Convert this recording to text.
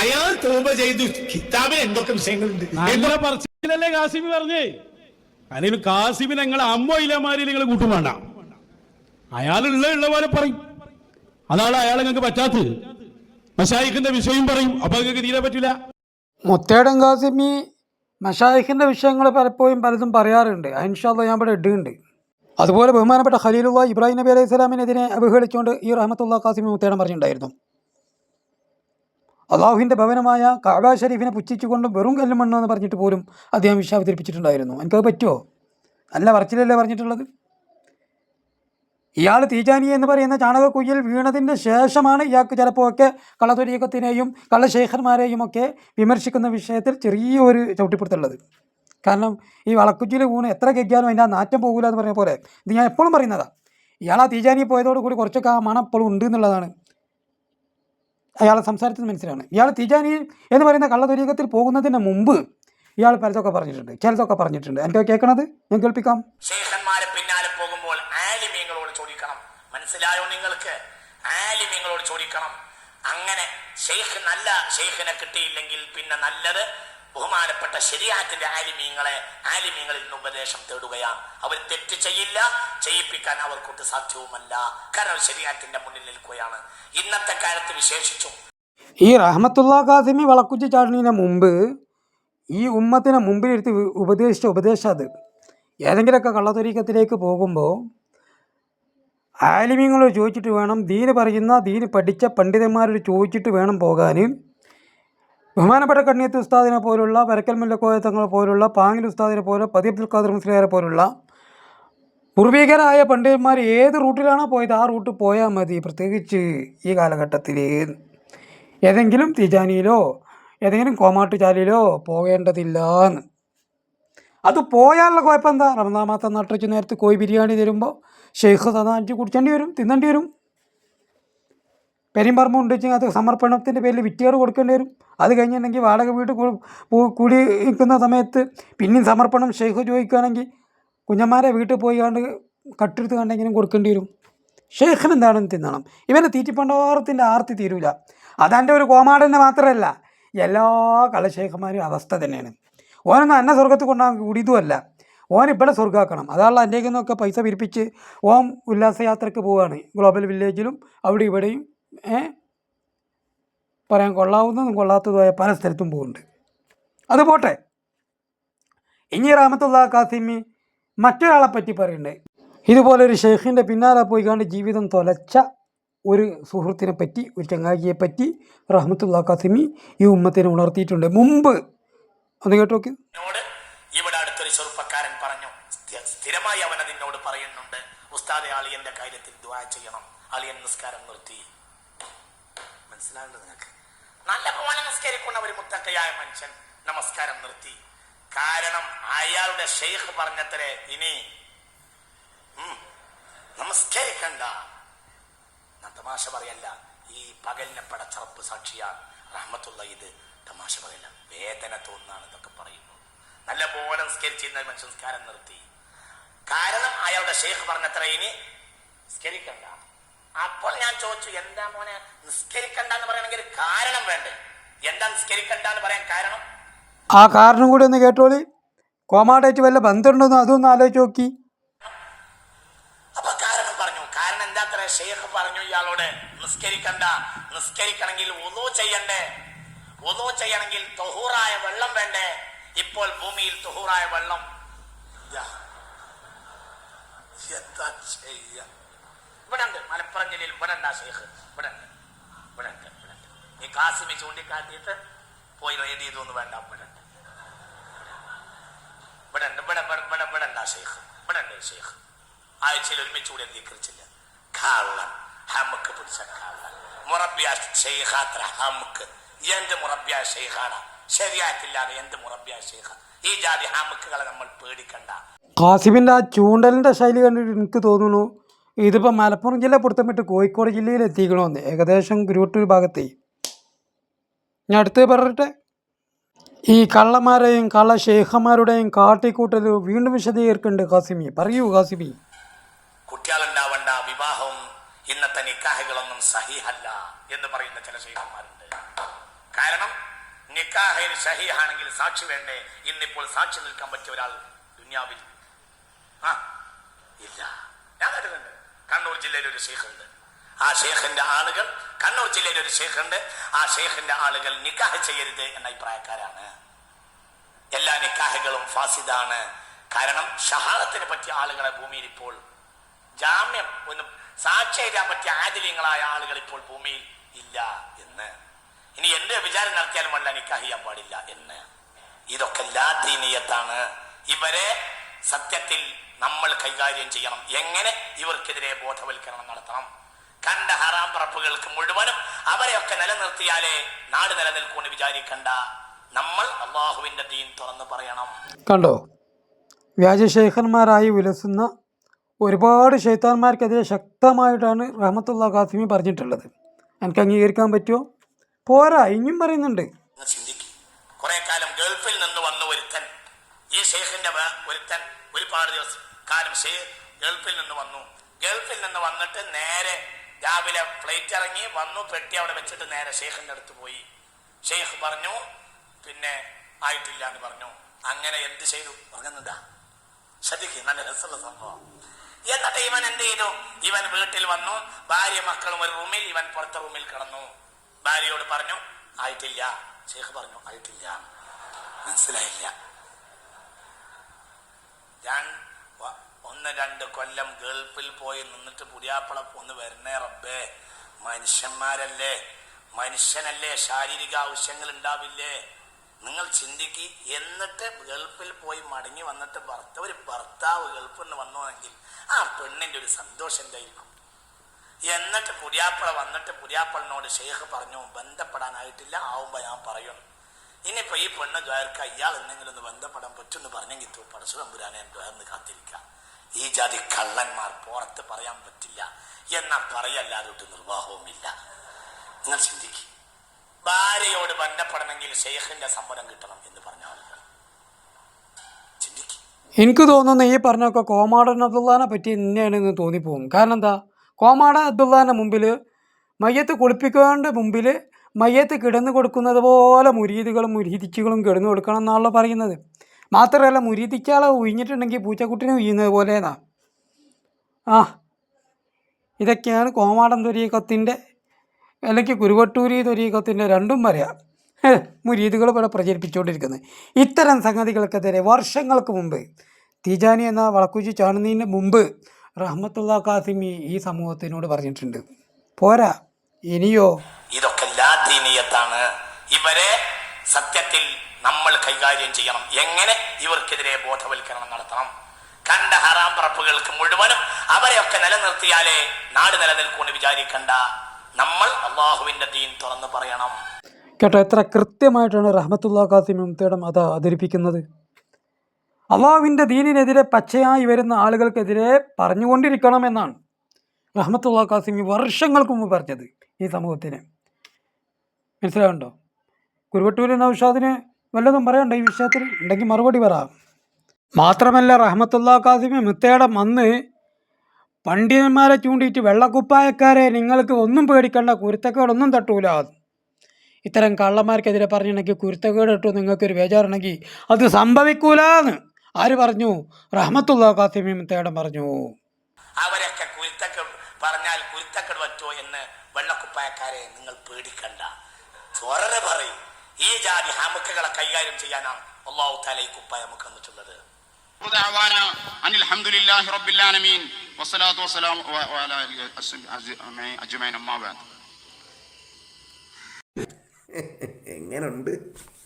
അയാൾ തൂമ്പ ചെയ്തു. കിതാബിൽ എന്തൊക്കെ വിഷയങ്ങളുണ്ട്? നല്ല പറച്ചിലല്ലേ കാസിമി പറഞ്ഞേ? അല്ലെങ്കിൽ കാസിമി നിങ്ങൾ അമ്മോ ഇല്ലമാരി നിങ്ങൾ കൂട്ടും വേണ്ട. അയാൾ ഉള്ള ഉള്ള പോലെ പറയും. അതാണ് അയാൾ നിങ്ങൾക്ക് പറ്റാത്തത്. മഷായിഖിന്റെ വിഷയം പറയും. അപ്പൊ നിങ്ങൾക്ക് തീരെ പറ്റില്ല മുത്തേടൻ കാസിമി മഷായിഖിന്റെ വിഷയങ്ങൾ പലപ്പോഴും പലതും പറയാറുണ്ട്. ഇൻഷാല്ല ഞാൻ ഇവിടെ ഇടുന്നുണ്ട്. അതുപോലെ ബഹുമാനപ്പെട്ട ഖലീലുള്ള ഇബ്രാഹിം നബി അലൈഹി സ്വലാമിനെതിരെ അവഹേളിച്ചുകൊണ്ട് ഈ റഹമത്തുള്ള കാസിമി മുത്തേടൻ പറഞ്ഞിട്ടുണ്ടായിരുന്നു. അള്ളാഹുവിന്റെ ഭവനമായ കാബ ഷരീഫിനെ പുച്ഛിച്ചുകൊണ്ടും വെറും കല്ലും മണ്ണ് എന്ന് പറഞ്ഞിട്ട് പോലും അദ്ദേഹം വിഷ അവതരിപ്പിച്ചിട്ടുണ്ടായിരുന്നു എനിക്കത് പറ്റുമോ? നല്ല പറച്ചിലല്ലേ പറഞ്ഞിട്ടുള്ളത്? ഇയാൾ തീജാനി എന്ന് പറയുന്ന ചാണകക്കുയ്യിൽ വീണതിന്റെ ശേഷമാണ് ഇയാൾക്ക് ചിലപ്പോൾ ഒക്കെ കള്ളത്തൊരീക്കത്തിനെയും കള്ളശേഖർമാരെയും ഒക്കെ വിമർശിക്കുന്ന വിഷയത്തിൽ ചെറിയൊരു ചവിട്ടിപ്പിടുത്തുള്ളത് കാരണം ഈ വളക്കുച്ചിയിൽ വീണ് എത്ര കെക്കിയാലും അതിന്റെ ആ നാറ്റം പോകില്ല എന്ന് പറഞ്ഞ പോലെ. ഇത് ഞാൻ എപ്പോഴും പറയുന്നതാണ് ഇയാൾ ആ തീജാനി പോയതോടുകൂടി കുറച്ചൊക്കെ ആ മണം എപ്പോഴും ഉണ്ട് എന്നുള്ളതാണ്. അയാളെ സംസാരത്തിൽ മനസ്സിലാണ് ഇയാൾ തിജാനി എന്ന് പറയുന്ന കള്ളതുരീകത്തിൽ പോകുന്നതിന് മുമ്പ് ഇയാൾ പലതൊക്കെ പറഞ്ഞിട്ടുണ്ട്. ചിലതൊക്കെ പറഞ്ഞിട്ടുണ്ട്. എനിക്ക് കേൾക്കണത് ഞാൻ കേൾപ്പിക്കാം. ശേഷന്മാരെ പിന്നാലെ പോകുമ്പോൾ ആലിമീങ്ങളോട് ചോദിക്കണം. മനസ്സിലായോ നിങ്ങൾക്ക്? ആലിമീങ്ങളോട് ചോദിക്കണം. അങ്ങനെ ഷെയ്ഖ് നല്ല ഷെയ്ഖിനെ കിട്ടിയില്ലെങ്കിൽ പിന്നെ നല്ലത് ബഹുമാനപ്പെട്ട ശരിയാത്തിന്റെ ആലിമീങ്ങളെ ആലിമീങ്ങളിൽ നിന്ന് ഉപദേശം തേടുകയാണ്. അവർ തെറ്റ് ചെയ്യില്ല ചെയ്യിപ്പിക്കാൻ അവർക്കൊട്ട് സാധ്യവുമല്ല. കാരണം ശരിയാത്തിന്റെ മുന്നിൽ നിൽക്കുകയാണ്. ഇന്നത്തെ കാലത്ത് വിശേഷിച്ചും ഈ റഹമത്തുള്ള കാസിമി വളക്കുറ്റി ചാടുന്നതിന് മുമ്പ് ഈ ഉമ്മത്തിനെ മുമ്പിലിരുത്തി ഉപദേശിച്ച ഉപദേശം അത്. ഏതെങ്കിലുമൊക്കെ കള്ളത്തൊരീക്കത്തിലേക്ക് പോകുമ്പോൾ ആലിമ്യങ്ങളോട് ചോദിച്ചിട്ട് വേണം ദീന് പറയുന്ന ദീന് പഠിച്ച പണ്ഡിതന്മാരോട് ചോദിച്ചിട്ട് വേണം പോകാൻ ബഹുമാനപ്പെട്ട കണ്ണിയത്ത് ഉസ്താദിനെ പോലുള്ള വരക്കൽ മുല്ലക്കോയ തങ്ങളെ പോലുള്ള പാങ്ങിൽ ഉസ്താദിനെ പോലെ പതി അബ്ദുൽ ഖാദർ മുസ്ലിയാരെ പോലുള്ള പൂർവികരായ പണ്ഡിതന്മാർ ഏത് റൂട്ടിലാണോ പോയത് ആ റൂട്ട് പോയാൽ മതി. പ്രത്യേകിച്ച് ഈ കാലഘട്ടത്തിൽ ഏതെങ്കിലും തിജാനിയിലോ ഏതെങ്കിലും കോമാട്ടുചാലിയിലോ പോകേണ്ടതില്ല എന്ന്. അത് പോയാലുള്ള കുഴപ്പം എന്താ? റമദാമാത്ത നട്ടച്ച് നേരത്തെ കോഴി ബിരിയാണി തരുമ്പോൾ ഷെയ്ഖ് തന്നാറ്റി കുടിച്ചേണ്ടി വരും തിന്നേണ്ടി വരും. പെരിമ്പറമ്പ് അത് സമർപ്പണത്തിന്റെ പേരിൽ വിറ്റുകാർ കൊടുക്കേണ്ടി വരും. അത് കഴിഞ്ഞിട്ടുണ്ടെങ്കിൽ വാടക വീട് കൂടി നിൽക്കുന്ന സമയത്ത് പിന്നെയും സമർപ്പണം ഷെയ്ഖ് ചോദിക്കുകയാണെങ്കിൽ കുഞ്ഞന്മാരെ വീട്ടിൽ പോയി കണ്ട് കട്ടെടുത്ത് കണ്ടെങ്കിലും കൊടുക്കേണ്ടി വരും. ഷെയ്ഖിന് എന്താണെന്ന് തിന്നണം. ഇവനെ തീറ്റിപ്പണ്ടോറത്തിന്റെ ആർത്തി തീരൂല. അതെന്റെ ഒരു കോമാടനെ മാത്രമല്ല എല്ലാ കളശേഖന്മാരും അവസ്ഥ തന്നെയാണ്. ഓനൊന്നും എന്നെ സ്വർഗത്ത് കൊണ്ടാകാൻ കൂടിയതുമല്ല. ഓൻ ഇവിടെ സ്വർഗാക്കണം. അതാണല്ലോ എന്റെ നിന്നൊക്കെ പൈസ പിരിപ്പിച്ച് ഓം ഉല്ലാസയാത്രയ്ക്ക് പോവുകയാണ് ഗ്ലോബൽ വില്ലേജിലും അവിടെ ഇവിടെയും പറയാൻ കൊള്ളാവുന്നതും കൊള്ളാത്തതുമായ പല സ്ഥലത്തും പോകുന്നുണ്ട് അത് പോട്ടെ. ഇനി റാമത്തുള്ള കാസിമി മറ്റൊരാളെ പറ്റി പറയുന്നുണ്ട് ഇതുപോലെ ഒരു ഷെയ്ഖിന്റെ പിന്നാലെ പോയി കണ്ട് ജീവിതം തൊലച്ച ഒരു സുഹൃത്തിനെ പറ്റി ഒരു ചങ്ങായിയെ പറ്റി റഹ്മത്തുള്ള കാസിമി ഈ ഉമ്മത്തിനെ ഉണർത്തിയിട്ടുണ്ട്. മുമ്പ് ഒന്ന് കേട്ടോ നോക്കി എന്നോട് ഇവിടെ അടുത്തൊരു ചെറുപ്പക്കാരൻ പറഞ്ഞു സ്ഥിരമായി അവൻ അതിനോട് പറയുന്നുണ്ട്. ഉസ്താദെ അളിയന്റെ കാര്യത്തിൽ ദ്വാ ചെയ്യണം. അളിയൻ നിസ്കാരം നിർത്തി. മനസ്സിലാവുന്നത് നിങ്ങൾക്ക്? നല്ല പോലെ നിസ്കരിക്കുന്ന ഒരു മുത്തക്കയായ മനുഷ്യൻ നമസ്കാരം നിർത്തി. കാരണം അയാളുടെ ഷെയ്ഖ് പറഞ്ഞത്രേ ഇനി നമസ്കരിക്കണ്ട. തമാശ പറയല്ല. ഈ പകലിനെ പടച്ചറപ്പ് സാക്ഷിയാണ് റഹ്മത്തുള്ള ഇത് തമാശ പറയല്ല. വേദന തോന്നാണ് ഇതൊക്കെ പറയുമ്പോൾ നല്ല പോലെ നിസ്കരിച്ചിരുന്ന മനുഷ്യ മനുഷ്യൻ നിസ്കാരം നിർത്തി. കാരണം അയാളുടെ ഷെയ്ഖ് പറഞ്ഞത്ര ഇനി നിസ്കരിക്കണ്ട. അപ്പോൾ ഞാൻ ചോദിച്ചു എന്താ മോനെ നിസ്കരിക്കണ്ട എന്ന് പറയണമെങ്കിൽ കാരണം വേണ്ടേ? എന്താ നിസ്കരിക്കണ്ട എന്ന് പറയാൻ കാരണം? ആ കാരണം കൂടി ഒന്ന് കേട്ടോളി. കോമാടായിട്ട് വല്ല ബന്ധമുണ്ടോന്ന് അതൊന്ന് ആലോചിച്ച് നോക്കി. അപ്പൊ കാരണം പറഞ്ഞു. കാരണം എന്താ അത്ര ഷെയ്ഖ് പറഞ്ഞു ഇയാളോട് നിസ്കരിക്കണ്ട നിസ്കരിക്കണമെങ്കിൽ ഒന്നു ചെയ്യണ്ടേ? ഒന്നു ചെയ്യണമെങ്കിൽ തൊഹൂറായ വെള്ളം വേണ്ടേ? ഇപ്പോൾ ഭൂമിയിൽ തൊഹൂറായ വെള്ളം. എന്താ ചെയ്യ? ഇവിടെ മലപ്പുറം ജില്ലയിൽ ഇവിടെ ഉണ്ടാ ഷെയ്ഖ് ഇവിടെ ഇവിടെ ഉണ്ട് നീ കാസിമി ചൂണ്ടിക്കാട്ടിയിട്ട് പോയി റെയ്ഡ് എന്ന് വേണ്ട. ഇവിടെ ഇവിടെ ഇവിടെ ഇവിടെ ഇവിടെ ഇവിടെ ഷെയ്ഖ് ഇവിടെ ഉണ്ട് ഷെയ്ഖ് ആഴ്ചയിൽ ഒരുമിച്ച് കൂടി അംഗീകരിച്ചില്ല. കള്ളൻ ഹമുക്ക് പിടിച്ച കള്ളൻ മുറബിയ ഷെയ്ഖാത്ര ഹമുക്ക്. എന്ത് മുറബിയ ഷെയ്ഖാണ് ശരിയായിട്ടില്ലാതെ എന്ത് മുറബിയ ഷെയ്ഖ ഈ ജാതി ഹാമുക്കുകളെ നമ്മൾ പേടിക്കണ്ട. കാസിമിന്റെ ആ ചൂണ്ടലിന്റെ ശൈലി കണ്ടിട്ട് എനിക്ക് തോന്നുന്നു ഇതിപ്പോൾ മലപ്പുറം ജില്ല പുറത്തും കോഴിക്കോട് ജില്ലയിൽ എത്തിക്കണമെന്ന് ഏകദേശം ഗുരുവട്ടൂർ ഭാഗത്തെ ഞാൻ അടുത്ത് പറയട്ടെ ഈ കള്ളന്മാരെയും കള്ള ഷേഖന്മാരുടെയും കാട്ടിക്കൂട്ടൽ വീണ്ടും വിശദീകരിക്കുന്നുണ്ട് കാസിമി പറയൂ കാസിമി കുട്ടികളുണ്ടാവേണ്ട വിവാഹവും ഇന്നത്തെ നിക്കാഹുകളൊന്നും സഹിഹല്ല എന്ന് പറയുന്ന ചില ശൈഖന്മാരുണ്ട്. കാരണം നിക്കാഹിന് സഹിഹാണെങ്കിൽ സാക്ഷി വേണ്ടേ? ഇന്നിപ്പോൾ സാക്ഷി നിൽക്കാൻ പറ്റിയ ഒരാൾ ദുന്യാവിൽ ആ ഇല്ല. ഞാൻ കേട്ടിട്ടുണ്ട്. കണ്ണൂർ ജില്ലയിൽ ഒരു ഷെയ്ഖുണ്ട് ആ ഷെയ്ഖിന്റെ ആളുകൾ കണ്ണൂർ ജില്ലയിൽ ഒരു ഷെയ്ഖുണ്ട് ആ ഷെയ്ഖിന്റെ ആളുകൾ നിക്കാഹ് ചെയ്യരുത് എന്ന അഭിപ്രായക്കാരാണ്. എല്ലാ നിക്കാഹുകളും ഫാസിദാണ്. കാരണം ഷഹാദത്തിനെ പറ്റിയ ആളുകളെ ഭൂമിയിൽ ഇപ്പോൾ ജാമ്യം ഒന്ന് സാക്ഷി പറ്റിയ ആദില്യങ്ങളായ ആളുകൾ ഇപ്പോൾ ഭൂമിയിൽ ഇല്ല എന്ന്. ഇനി എന്റെ വിചാരം നടത്തിയാലും വല്ല നിക്കാഹ് ചെയ്യാൻ പാടില്ല എന്ന്. ഇതൊക്കെ ലാദീനീയത്താണ് ഇവരെ സത്യത്തിൽ നമ്മൾ കൈകാര്യം ചെയ്യണം. എങ്ങനെ? ഇവർക്കെതിരെ ബോധവൽക്കരണം നടത്തണം. കണ്ട ഹറാം പറപ്പുകൾക്ക് മുഴുവനും അവരെയൊക്കെ നിലനിർത്തിയാലേ നാട് നിലനിൽക്കൂന്ന് വിചാരിക്കണ്ട. നമ്മൾ അള്ളാഹുവിന്റെ ദീൻ തുറന്നു പറയണം. കണ്ടോ? വ്യാജ ശേഖന്മാരായി വിലസുന്ന ഒരുപാട് ഷെയ്ത്താന്മാർക്കെതിരെ ശക്തമായിട്ടാണ് റഹമത്തുള്ള ഖാസിമി പറഞ്ഞിട്ടുള്ളത്. എനിക്ക് അംഗീകരിക്കാൻ പറ്റുമോ? പോരാ ഇനിയും പറയുന്നുണ്ട്. ഒന്ന് ചിന്തിക്കും. കുറെ കാലം ഗൾഫിൽ നിന്ന് ഈ ഷെയ്ഖിന്റെ ഒരുത്തൻ ഒരുപാട് ദിവസം കാലം ഷെയ്ഖ് ഗൾഫിൽ നിന്ന് വന്നു. ഗൾഫിൽ നിന്ന് വന്നിട്ട് നേരെ രാവിലെ ഫ്ലൈറ്റ് ഇറങ്ങി വന്നു പെട്ടി അവിടെ വെച്ചിട്ട് നേരെ ഷെയ്ഖിന്റെ അടുത്ത് പോയി. ഷെയ്ഖ് പറഞ്ഞു പിന്നെ ആയിട്ടില്ല എന്ന് പറഞ്ഞു. അങ്ങനെ എന്ത് ചെയ്തു? പറഞ്ഞതാ ശ്രദ്ധിക്കും നല്ല രസമുള്ള സംഭവം. എന്നിട്ട് ഇവൻ എന്ത് ചെയ്തു? ഇവൻ വീട്ടിൽ വന്നു. ഭാര്യ മക്കളും ഒരു റൂമിൽ ഇവൻ പുറത്തെ റൂമിൽ കിടന്നു. ഭാര്യയോട് പറഞ്ഞു ആയിട്ടില്ല. ഷെയ്ഖ് പറഞ്ഞു ആയിട്ടില്ല. മനസ്സിലായില്ല. ഒന്ന് രണ്ട് കൊല്ലം ഗൾഫിൽ പോയി നിന്നിട്ട് പുതിയാപ്പള ഒന്ന് വരണേ റബ്ബേ. മനുഷ്യന്മാരല്ലേ? മനുഷ്യനല്ലേ? ശാരീരിക ആവശ്യങ്ങൾ ഉണ്ടാവില്ലേ? നിങ്ങൾ ചിന്തിക്ക്. എന്നിട്ട് ഗൾഫിൽ പോയി മടങ്ങി വന്നിട്ട് ഭർത്താവ് ഒരു ഭർത്താവ് ഗൾഫിൽ നിന്ന് വന്നുവെങ്കിൽ ആ പെണ്ണിന്റെ ഒരു സന്തോഷം എന്തായിരിക്കും? എന്നിട്ട് പുതിയാപ്പള വന്നിട്ട് പുതിയാപ്പളിനോട് ഷെയ്ഖ് പറഞ്ഞു ബന്ധപ്പെടാനായിട്ടില്ല ആവുമ്പോ ഞാൻ പറയും. ഇനിയിപ്പോ ഈ പെണ്ണ് ദ്വാരക്ക ഇയാൾ എന്തെങ്കിലും ഒന്ന് ബന്ധപ്പെടാൻ പറ്റുമെന്ന് പറഞ്ഞെങ്കിൽ പടസുതമ്പുരാനെ ദ്വാരന്ന് കാത്തിരിക്കാം. ഈ ജാതി കള്ളന്മാർ പുറത്ത് പറയാൻ പറ്റില്ല എന്നാ പറയല്ലാതെ നിർവാഹവും നിർവാഹവുമില്ല. നിങ്ങൾ ചിന്തിക്കും. ഭാര്യയോട് ബന്ധപ്പെടണമെങ്കിൽ ഷെയ്ഖിന്റെ സമ്മതം കിട്ടണം എന്ന് പറഞ്ഞ ആളുകൾ. എനിക്ക് തോന്നുന്നു ഈ പറഞ്ഞൊക്കെ കോമാടൻ അബ്ദുള്ളാനെ പറ്റി തന്നെയാണെന്ന് തോന്നിപ്പോകും. കാരണം എന്താ? കോമാടൻ അബ്ദുള്ളാന്റെ മുമ്പിൽ മയ്യത്ത് കുളിപ്പിക്കാണ്ട് മുമ്പിൽ മയ്യത്ത് കിടന്നു കൊടുക്കുന്നത് പോലെ മുരീതികളും മുരീദിച്ചുകളും കിടന്നു കൊടുക്കണം എന്നാണല്ലോ പറയുന്നത്. മാത്രമല്ല മുരീദിക്കാളെ ഉഴിഞ്ഞിട്ടുണ്ടെങ്കിൽ പൂച്ചക്കുട്ടിനെ ഉയ്യുന്നത് പോലെയെന്നാ ആ ഇതൊക്കെയാണ് കോമാടൻ തൊരീക്കത്തിന്റെ അല്ലെങ്കിൽ കുരുവട്ടൂരി തൊരീക്കത്തിന്റെ രണ്ടും പറയാം മുരീതികൾ ഇവിടെ പ്രചരിപ്പിച്ചുകൊണ്ടിരിക്കുന്നത്. ഇത്തരം സംഗതികൾക്കെതിരെ വർഷങ്ങൾക്ക് മുമ്പ് തീജാനി എന്ന വളക്കുച്ചി ചാണുന്നതിന് മുമ്പ് റഹ്മത്തുള്ള കാസിമി ഈ സമൂഹത്തിനോട് പറഞ്ഞിട്ടുണ്ട്. പോരാ ഇനിയോ ഇതൊക്കെ ലാദീനീയത്താണ് ഇവരെ സത്യത്തിൽ നമ്മൾ കൈകാര്യം ചെയ്യണം. എങ്ങനെ ഇവർക്കെതിരെ ബോധവൽക്കരണം നടത്തണം? കണ്ട ഹറാം പറപ്പുകൾക്ക് മുഴുവനും അവരെയൊക്കെ നിലനിർത്തിയാലേ നാട് നിലനിൽക്കൂന്ന് വിചാരിക്കണ്ട. നമ്മൾ അള്ളാഹുവിന്റെ ദീൻ തുറന്നു പറയണം. കേട്ടോ എത്ര കൃത്യമായിട്ടാണ് റഹ്മത്തുല്ലാ കാസിമി മുംതയുടെ അത് അവതരിപ്പിക്കുന്നത്. അള്ളാഹുവിന്റെ ദീനിനെതിരെ പച്ചയായി വരുന്ന ആളുകൾക്കെതിരെ പറഞ്ഞുകൊണ്ടിരിക്കണമെന്നാണ് റഹ്മത്തുള്ള കാസിമി വർഷങ്ങൾക്ക് മുമ്പ് പറഞ്ഞത് ഈ സമൂഹത്തിന്. മനസ്സിലാവുണ്ടോ? കുരുവട്ടൂരി നൗഷാദിന് വല്ലതും പറയണ്ട ഈ വിഷയത്തിൽ? ഉണ്ടെങ്കിൽ മറുപടി പറ. മാത്രമല്ല റഹ്മത്തുള്ള കാസിമി മുത്തേടം മന്ന് പണ്ഡിതന്മാരെ ചൂണ്ടിയിട്ട് വെള്ളക്കുപ്പായക്കാരെ നിങ്ങൾക്ക് ഒന്നും പേടിക്കണ്ട കുരുത്തക്കേടൊന്നും തട്ടൂല. ഇത്തരം കള്ളന്മാർക്കെതിരെ പറഞ്ഞിട്ടുണ്ടെങ്കിൽ കുരുത്തക്കേട് ഇട്ടു നിങ്ങൾക്കൊരു ബേജാറുണ്ടെങ്കിൽ അത് സംഭവിക്കൂലെന്ന്. ആര് പറഞ്ഞു? റഹ്മത്തുള്ള കാസിമി മുത്തേടം പറഞ്ഞു. അവരൊക്കെ തൊരനെ പറയും ഈ ജാതി ഹാമുക്കുകളെ കൈകാര്യം ചെയ്യാനാണ് അള്ളാഹു താല ഈ കുപ്പായ നമുക്ക് തന്നിട്ടുള്ളത്. എങ്ങനുണ്ട് വസ്സലാത്തു